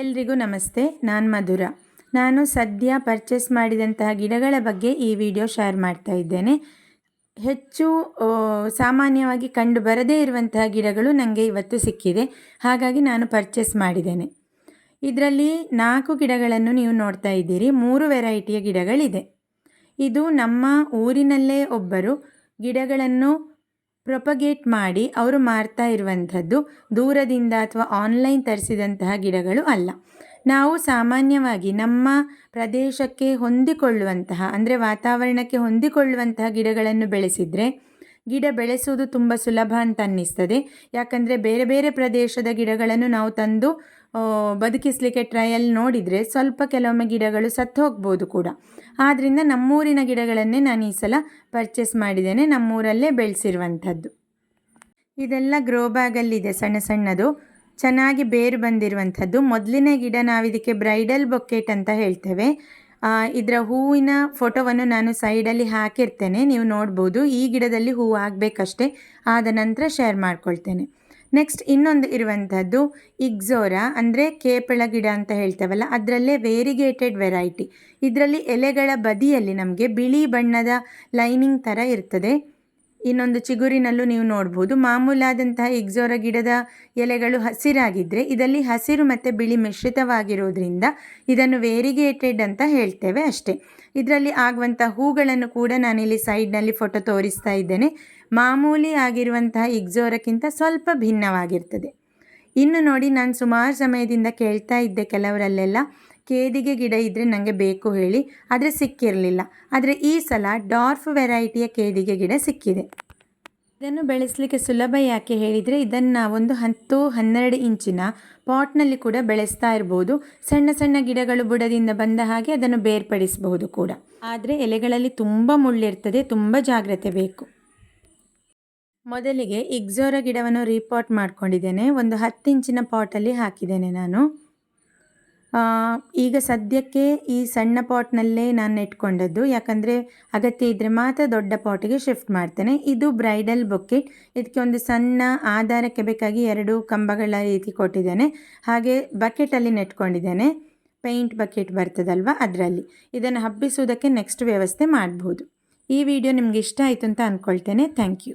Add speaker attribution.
Speaker 1: ಎಲ್ರಿಗೂ ನಮಸ್ತೆ, ನಾನು ಮಧುರ. ನಾನು ಸದ್ಯ ಪರ್ಚೇಸ್ ಮಾಡಿದಂತಹ ಗಿಡಗಳ ಬಗ್ಗೆ ಈ ವಿಡಿಯೋ ಶೇರ್ ಮಾಡ್ತಾ ಇದ್ದೇನೆ. ಹೆಚ್ಚು ಸಾಮಾನ್ಯವಾಗಿ ಕಂಡು ಬರದೇ ಇರುವಂತಹ ಗಿಡಗಳು ನನಗೆ ಇವತ್ತು ಸಿಕ್ಕಿದೆ. ಹಾಗಾಗಿ ನಾನು ಪರ್ಚೇಸ್ ಮಾಡಿದ್ದೇನೆ. ಇದರಲ್ಲಿ ನಾಲ್ಕು ಗಿಡಗಳನ್ನು ನೀವು ನೋಡ್ತಾ ಇದ್ದೀರಿ. ಮೂರು ವೆರೈಟಿಯ ಗಿಡಗಳಿದೆ. ಇದು ನಮ್ಮ ಊರಿನಲ್ಲೇ ಒಬ್ಬರು ಗಿಡಗಳನ್ನು ಪ್ರೊಪಗೇಟ್ ಮಾಡಿ ಅವರು ಮಾರ್ತಾ ಇರುವಂಥದ್ದು ದೂರದಿಂದ ಅಥವಾ ಆನ್ಲೈನ್ ತರಿಸಿದಂತಹ ಗಿಡಗಳು ಅಲ್ಲ. ನಾವು ಸಾಮಾನ್ಯವಾಗಿ ನಮ್ಮ ಪ್ರದೇಶಕ್ಕೆ ಹೊಂದಿಕೊಳ್ಳುವಂತಹ, ಅಂದರೆ ವಾತಾವರಣಕ್ಕೆ ಹೊಂದಿಕೊಳ್ಳುವಂತಹ ಗಿಡಗಳನ್ನು ಬೆಳೆಸಿದರೆ ಗಿಡ ಬೆಳೆಸುವುದು ತುಂಬ ಸುಲಭ ಅಂತ ಅನ್ನಿಸ್ತದೆ. ಯಾಕಂದರೆ ಬೇರೆ ಬೇರೆ ಪ್ರದೇಶದ ಗಿಡಗಳನ್ನು ನಾವು ತಂದು ಬದುಕಿಸಲಿಕ್ಕೆ ಟ್ರಯಲ್ ನೋಡಿದರೆ ಸ್ವಲ್ಪ ಕೆಲವೊಮ್ಮೆ ಗಿಡಗಳು ಸತ್ತು ಹೋಗ್ಬೋದು ಕೂಡ. ಆದ್ದರಿಂದ ನಮ್ಮೂರಿನ ಗಿಡಗಳನ್ನೇ ನಾನು ಈ ಸಲ ಪರ್ಚೇಸ್ ಮಾಡಿದ್ದೇನೆ, ನಮ್ಮೂರಲ್ಲೇ ಬೆಳೆಸಿರುವಂಥದ್ದು. ಇದೆಲ್ಲ ಗ್ರೋ ಬ್ಯಾಗಲ್ಲಿದೆ ಸಣ್ಣ ಸಣ್ಣದು. ಚೆನ್ನಾಗಿ ಬೇರು ಬಂದಿರುವಂಥದ್ದು. ಮೊದಲನೇ ಗಿಡ ನಾವಿದಕ್ಕೆ ಬ್ರೈಡಲ್ ಬೊಕೆಟ್ ಅಂತ ಹೇಳ್ತೇವೆ. ಇದರ ಹೂವಿನ ಫೋಟೋವನ್ನು ನಾನು ಸೈಡಲ್ಲಿ ಹಾಕಿರ್ತೇನೆ. ನೀವು ನೋಡ್ಬೋದು, ಈ ಗಿಡದಲ್ಲಿ ಹೂವು ಆಗಬೇಕಷ್ಟೇ. ಆದ ನಂತರ ಶೇರ್ ಮಾಡ್ಕೊಳ್ತೇನೆ. ನೆಕ್ಸ್ಟ್ ಇನ್ನೊಂದು ಇರುವಂಥದ್ದು ಇಗ್ಝೋರಾ ಅಂದರೆ ಕೇಪಳ ಗಿಡ ಅಂತ ಹೇಳ್ತೇವಲ್ಲ, ಅದರಲ್ಲೇ ವೇರಿಗೇಟೆಡ್ ವೆರೈಟಿ ಇದರಲ್ಲಿ ಎಲೆಗಳ ಬದಿಯಲ್ಲಿ ನಮಗೆ ಬಿಳಿ ಬಣ್ಣದ ಲೈನಿಂಗ್ ಥರ ಇರ್ತದೆ. ಇನ್ನೊಂದು ಚಿಗುರಿನಲ್ಲೂ ನೀವು ನೋಡ್ಬೋದು. ಮಾಮೂಲಾದಂತಹ ಇಗ್ಜೋರ ಗಿಡದ ಎಲೆಗಳು ಹಸಿರಾಗಿದ್ದರೆ ಇದರಲ್ಲಿ ಹಸಿರು ಮತ್ತು ಬಿಳಿ ಮಿಶ್ರಿತವಾಗಿರೋದ್ರಿಂದ ಇದನ್ನು ವೇರಿಗೇಟೆಡ್ ಅಂತ ಹೇಳ್ತೇವೆ ಅಷ್ಟೇ. ಇದರಲ್ಲಿ ಆಗುವಂಥ ಹೂಗಳನ್ನು ಕೂಡ ನಾನಿಲ್ಲಿ ಸೈಡ್ನಲ್ಲಿ ಫೋಟೋ ತೋರಿಸ್ತಾ ಇದ್ದೇನೆ. ಮಾಮೂಲಿ ಆಗಿರುವಂತಹ ಇಗ್ಜೋರಕ್ಕಿಂತ ಸ್ವಲ್ಪ ಭಿನ್ನವಾಗಿರ್ತದೆ. ಇನ್ನು ನೋಡಿ, ನಾನು ಸುಮಾರು ಸಮಯದಿಂದ ಕೇಳ್ತಾ ಇದ್ದೆ ಕೆಲವರಲ್ಲೆಲ್ಲ. ಕೇದಿಗೆ ಗಿಡ ಇದ್ದರೆ ನನಗೆ ಬೇಕು ಹೇಳಿ, ಆದರೆ ಸಿಕ್ಕಿರಲಿಲ್ಲ. ಆದರೆ ಈ ಸಲ ಡಾರ್ಫ್ ವೆರೈಟಿಯ ಕೇದಿಗೆ ಗಿಡ ಸಿಕ್ಕಿದೆ. ಇದನ್ನು ಬೆಳೆಸಲಿಕ್ಕೆ ಸುಲಭ ಯಾಕೆ ಹೇಳಿದರೆ, ಇದನ್ನು ನಾವೊಂದು ಹತ್ತು ಹನ್ನೆರಡು ಇಂಚಿನ ಪಾಟ್ನಲ್ಲಿ ಕೂಡ ಬೆಳೆಸ್ತಾ ಇರ್ಬೋದು. ಸಣ್ಣ ಸಣ್ಣ ಗಿಡಗಳು ಬುಡದಿಂದ ಬಂದ ಹಾಗೆ ಅದನ್ನು ಬೇರ್ಪಡಿಸಬಹುದು ಕೂಡ. ಆದರೆ ಎಲೆಗಳಲ್ಲಿ ತುಂಬ ಮುಳ್ಳಿರ್ತದೆ, ತುಂಬ ಜಾಗ್ರತೆ ಬೇಕು. ಮೊದಲಿಗೆ ಇಗ್ಜೋರ ಗಿಡವನ್ನು ರೀಪಾಟ್ ಮಾಡ್ಕೊಂಡಿದ್ದೇನೆ. ಒಂದು ಹತ್ತು ಇಂಚಿನ ಪಾಟಲ್ಲಿ ಹಾಕಿದ್ದೇನೆ ನಾನು. ಈಗ ಸದ್ಯಕ್ಕೆ ಈ ಸಣ್ಣ ಪಾಟ್ನಲ್ಲೇ ನಾನು ಇಟ್ಕೊಂಡದ್ದು. ಯಾಕಂದರೆ ಅಗತ್ಯ ಇದ್ದರೆ ಮಾತ್ರ ದೊಡ್ಡ ಪಾಟಿಗೆ ಶಿಫ್ಟ್ ಮಾಡ್ತೇನೆ. ಇದು ಬ್ರೈಡಲ್ ಬೊಕ್ಕೆಟ್. ಇದಕ್ಕೆ ಒಂದು ಸಣ್ಣ ಆಧಾರಕ್ಕೆ ಬೇಕಾಗಿ ಎರಡು ಕಂಬಗಳ ರೀತಿ ಕೊಟ್ಟಿದ್ದೇನೆ. ಹಾಗೆ ಬಕೆಟಲ್ಲಿ ನೆಟ್ಕೊಂಡಿದ್ದೇನೆ. ಪೇಂಟ್ ಬಕೆಟ್ ಬರ್ತದಲ್ವ ಅದರಲ್ಲಿ. ಇದನ್ನು ಹಬ್ಬಿಸುವುದಕ್ಕೆ ನೆಕ್ಸ್ಟ್ ವ್ಯವಸ್ಥೆ ಮಾಡ್ಬೋದು. ಈ ವಿಡಿಯೋ ನಿಮ್ಗೆ ಇಷ್ಟ ಆಯಿತು ಅಂತ ಅಂದ್ಕೊಳ್ತೇನೆ ಥ್ಯಾಂಕ್ ಯು.